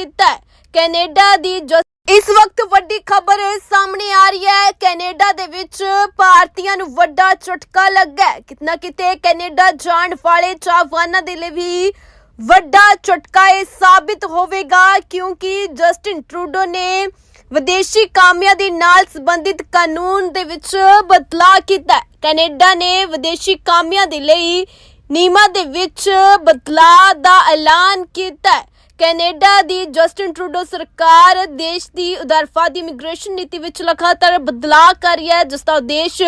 ਕੀਤਾ ਹੈ। ਕੈਨੇਡਾ ਦੀ ਇਸ ਵਕਤ ਵੱਡੀ ਖਬਰ ਸਾਹਮਣੇ ਆ ਰਹੀ ਹੈ। ਕੈਨੇਡਾ ਦੇ ਵਿੱਚ ਭਾਰਤੀਆਂ ਨੂੰ ਵੱਡਾ ਝਟਕਾ ਲੱਗਾ ਕਿਤਨਾ ਕਿਤੇ ਕੈਨੇਡਾ ਜਾਣ ਵਾਲੇ ਚਾਹਵਾਨਾਂ ਦੇ ਲਈ ਵੀ ਵੱਡਾ ਝਟਕਾ ਇਹ ਸਾਬਿਤ ਹੋਵੇਗਾ ਕਿਉਂਕਿ ਜਸਟਿਨ ਟਰੂਡੋ ਨੇ ਵਿਦੇਸ਼ੀ ਕਾਮਿਆਂ ਦੇ ਨਾਲ ਸੰਬੰਧਿਤ ਕਾਨੂੰਨ ਦੇ ਵਿੱਚ ਬਦਲਾਅ ਕੀਤਾ ਕੈਨੇਡਾ ਨੇ ਵਿਦੇਸ਼ੀ ਕਾਮਿਆਂ ਦੇ ਲਈ ਨਿਯਮਾਂ ਦੇ ਵਿੱਚ ਬਦਲਾਅ ਦਾ ਐਲਾਨ ਕੀਤਾ ਹੈ। ਕੈਨੇਡਾ ਦੀ ਜਸਟਿਨ ਟਰੂਡੋ ਸਰਕਾਰ ਦੇਸ਼ ਦੀ ਉਦਾਰਵਾਦੀ ਇਮੀਗ੍ਰੇਸ਼ਨ ਨੀਤੀ ਵਿੱਚ ਲਗਾਤਾਰ ਬਦਲਾਅ ਕਰ ਰਹੀ ਹੈ, ਜਿਸ ਦਾ ਉਦੇਸ਼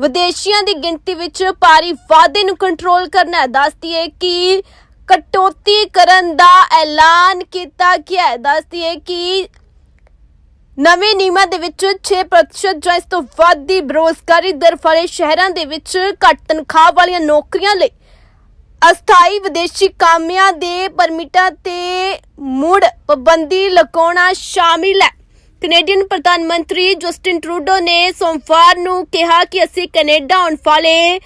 ਵਿਦੇਸ਼ੀਆਂ ਦੀ ਗਿਣਤੀ ਵਿੱਚ ਭਾਰੀ ਵਾਧੇ ਨੂੰ ਕੰਟਰੋਲ ਕਰਨਾ ਹੈ। ਦੱਸਦੀ ਹੈ ਕਿ ਕਟੌਤੀ ਕਰਨ ਦਾ ਐਲਾਨ ਕੀਤਾ ਗਿਆ ਹੈ। ਦੱਸਦੀ ਹੈ ਕਿ ਨਵੇਂ ਨਿਯਮਾਂ ਦੇ ਵਿੱਚ 6% ਜਾਂ ਇਸ ਤੋਂ ਵੱਧ ਦੀ ਬੇਰੁਜ਼ਗਾਰੀ ਦਰ ਵਾਲੇ ਸ਼ਹਿਰਾਂ ਦੇ ਵਿੱਚ ਘੱਟ ਤਨਖਾਹ ਵਾਲੀਆਂ ਨੌਕਰੀਆਂ ਲਈ ਅਸਥਾਈ ਵਿਦੇਸ਼ੀ ਕਾਮਿਆਂ ਦੇ ਪਰਮਿਟਾਂ ਤੇ ਮੁੜ ਪਾਬੰਦੀ ਲਗਾਉਣਾ ਸ਼ਾਮਿਲ ਹੈ। ਕੈਨੇਡੀਅਨ ਪ੍ਰਧਾਨ ਮੰਤਰੀ ਜਸਟਿਨ ਟਰੂਡੋ ਨੇ ਸੋਮਵਾਰ ਨੂੰ ਕਿਹਾ ਕਿ ਅਸੀਂ ਕੈਨੇਡਾ ਆਉਣ ਵਾਲੇ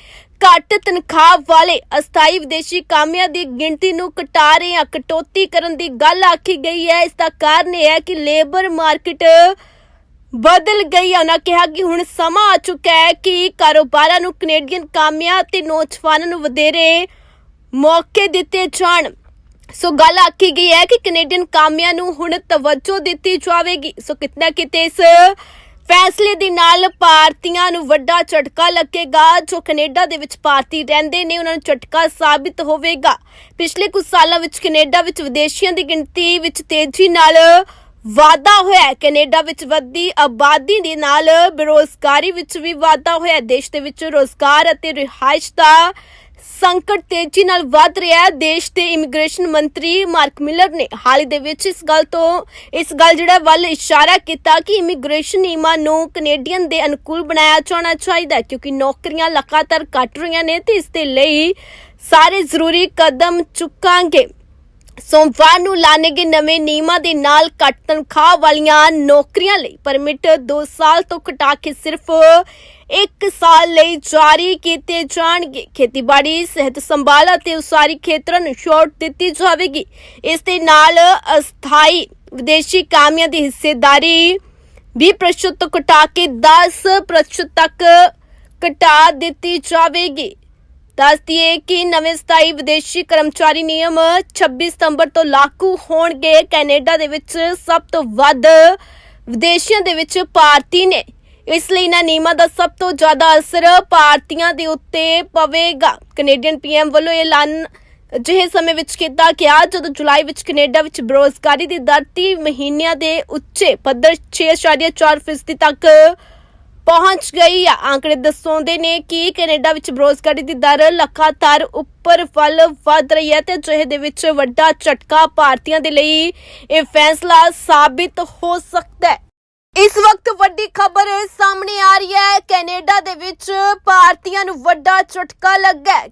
ਘੱਟ ਤਨਖਾਹ ਵਾਲੇ ਅਸਥਾਈ ਵਿਦੇਸ਼ੀ ਕਾਮਿਆਂ ਦੀ ਗਿਣਤੀ ਨੂੰ ਘਟਾ ਰਹੇ ਹਾਂ। ਕਟੌਤੀ ਕਰਨ ਦੀ ਗੱਲ ਆਖੀ ਗਈ ਹੈ। ਇਸ ਦਾ ਕਾਰਨ ਇਹ ਹੈ ਕਿ ਲੇਬਰ ਮਾਰਕੀਟ ਬਦਲ ਗਈ ਹੈ। ਉਹਨਾਂ ਕਿਹਾ ਕਿ ਹੁਣ ਸਮਾਂ ਆ ਚੁੱਕਾ ਹੈ ਕਿ ਕਾਰੋਬਾਰਾਂ ਨੂੰ ਕੈਨੇਡੀਅਨ ਕਾਮਿਆਂ ਤੇ ਨੌਜਵਾਨਾਂ ਨੂੰ ਵਧੇਰੇ ਮੌਕੇ ਦਿੱਤੇ ਜਾਣ। ਸੋ ਗੱਲ ਆਖੀ ਗਈ ਹੈ ਕਿ ਕੈਨੇਡੀਅਨ ਕਾਮਿਆਂ ਨੂੰ ਹੁਣ ਤਵੱਜੋ ਦਿੱਤੀ ਜਾਵੇਗੀ। ਸੋ ਕਿਤਨਾ ਕਿਤੇ ਇਸ ਫੈਸਲੇ ਦੇ ਨਾਲ ਭਾਰਤੀਆਂ ਨੂੰ ਵੱਡਾ ਝਟਕਾ ਲੱਗੇਗਾ, ਜੋ ਕੈਨੇਡਾ ਦੇ ਵਿੱਚ ਭਾਰਤੀ ਰਹਿੰਦੇ ਨੇ, ਉਹਨਾਂ ਨੂੰ ਝਟਕਾ ਸਾਬਿਤ ਹੋਵੇਗਾ। ਪਿਛਲੇ ਕੁਝ ਸਾਲਾਂ ਵਿੱਚ ਕੈਨੇਡਾ ਵਿੱਚ ਵਿਦੇਸ਼ੀਆਂ ਦੀ ਗਿਣਤੀ ਵਿੱਚ ਤੇਜ਼ੀ ਨਾਲ ਵਾਧਾ ਹੋਇਆ ਕੈਨੇਡਾ ਵਿੱਚ ਵੱਧਦੀ ਆਬਾਦੀ ਦੇ ਨਾਲ ਬੇਰੋਜ਼ਗਾਰੀ ਵਿੱਚ ਵੀ ਵਾਧਾ ਹੋਇਆ ਦੇਸ਼ ਦੇ ਵਿੱਚ ਰੋਜ਼ਗਾਰ ਅਤੇ ਰਿਹਾਇਸ਼ ਦਾ ਸੰਕਟ ਤੇਜ਼ੀ ਨਾਲ ਵੱਧ ਰਿਹਾ ਹੈ। ਦੇਸ਼ ਦੇ ਇਮੀਗ੍ਰੇਸ਼ਨ ਮੰਤਰੀ ਮਾਰਕ ਮਿਲਰ ਨੇ ਹਾਲ ਹੀ ਦੇ ਵਿੱਚ ਇਸ ਗੱਲ ਤੋਂ, ਇਸ ਗੱਲ ਜਿਹੜਾ ਵੱਲ ਇਸ਼ਾਰਾ ਕੀਤਾ ਕਿ ਇਮੀਗ੍ਰੇਸ਼ਨ ਨਿਯਮਾਂ ਨੂੰ ਕੈਨੇਡੀਅਨ ਦੇ ਅਨੁਕੂਲ ਬਣਾਇਆ ਜਾਣਾ ਚਾਹੀਦਾ ਹੈ, ਕਿਉਂਕਿ ਨੌਕਰੀਆਂ ਲਗਾਤਾਰ ਘਟ ਰਹੀਆਂ ਨੇ ਤੇ ਇਸ ਦੇ ਲਈ ਸਾਰੇ ਜ਼ਰੂਰੀ ਕਦਮ ਚੁੱਕਾਂਗੇ। ਸੋਮਵਾਰ ਨੂੰ ਲਾਣੇ ਗਏ ਨਵੇਂ ਨਿਯਮਾਂ ਦੇ ਨਾਲ ਘੱਟ ਤਨਖਾਹ ਵਾਲੀਆਂ ਨੌਕਰੀਆਂ ਲਈ ਪਰਮਿਟ 2 ਸਾਲ ਤੋਂ ਘਟਾ ਕੇ ਸਿਰਫ 1 ਸਾਲ ਲਈ ਜਾਰੀ ਕੀਤੇ ਜਾਣਗੇ। ਖੇਤੀਬਾੜੀ, ਸਿਹਤ ਸੰਭਾਲ ਅਤੇ ਉਸਾਰੀ ਖੇਤਰਾਂ ਨੂੰ ਛੋਟ ਦਿੱਤੀ ਜਾਵੇਗੀ। ਇਸ ਦੇ ਨਾਲ ਅਸਥਾਈ ਵਿਦੇਸ਼ੀ ਕਾਮਿਆਂ ਦੀ ਹਿੱਸੇਦਾਰੀ 20% ਤੋਂ ਘਟਾ ਕੇ 10% ਤੱਕ ਘਟਾ ਦਿੱਤੀ ਜਾਵੇਗੀ। ਦੱਸਦੀ ਕਿ ਨਵੇਂ ਸਥਾਈ ਵਿਦੇਸ਼ੀ ਕਰਮਚਾਰੀ ਨਿਯਮ 26 ਸਤੰਬਰ ਤੋਂ ਲਾਗੂ ਹੋਣਗੇ। ਕੈਨੇਡਾ ਦੇ ਵਿੱਚ ਸਭ ਤੋਂ ਵੱਧ ਵਿਦੇਸ਼ੀਆਂ ਦੇ ਵਿੱਚ ਭਾਰਤੀ ਨੇ। ਇਸ ਲਈ ਇਹਨਾਂ ਨਿਯਮਾਂ ਦਾ ਸਭ ਤੋਂ ਜ਼ਿਆਦਾ ਅਸਰ ਭਾਰਤੀਆਂ ਦੇ ਉੱਤੇ ਪਵੇਗਾ। ਕੈਨੇਡੀਅਨ ਪੀਐਮ ਵੱਲੋਂ ਇਹ ਐਲਾਨ ਅਜਿਹੇ ਸਮੇਂ ਵਿੱਚ ਕੀਤਾ ਗਿਆ ਜਦੋਂ ਜੁਲਾਈ ਵਿੱਚ ਕੈਨੇਡਾ ਵਿੱਚ ਬੇਰੁਜ਼ਗਾਰੀ ਦੀ ਦਰ 30 ਮਹੀਨਿਆਂ ਦੇ ਉੱਚੇ ਪੱਧਰ 6.4% ਤੱਕ ਪਹੁੰਚ ਗਈ ਆ। ਆંકੜੇ ਦੱਸਉਂਦੇ ਨੇ ਕਿ ਕੈਨੇਡਾ ਵਿੱਚ ਬੇਰੁਜ਼ਗਾਰੀ ਦੀ ਦਰ ਲਗਾਤਾਰ ਉੱਪਰ ਵੱਲ ਵਧ ਰਹੀ ਹੈ ਤੇ ਜਿਹੇ ਦੇ ਵਿੱਚ ਵੱਡਾ ਝਟਕਾ ਭਾਰਤੀਆਂ ਦੇ ਲਈ ਇਹ ਫੈਸਲਾ ਸਾਬਿਤ ਹੋ ਸਕਦਾ ਹੈ। ਇਸ ਵਕਤ ਵੱਡੀ ਖਬਰ ਸਾਹਮਣੇ ਆ ਰਹੀ ਹੈ। ਕੈਨੇਡਾ ਦੇ ਵਿੱਚ ਭਾਰਤੀਆਂ ਨੂੰ ਵੱਡਾ ਝਟਕਾ ਲੱਗਾ ਹੈ।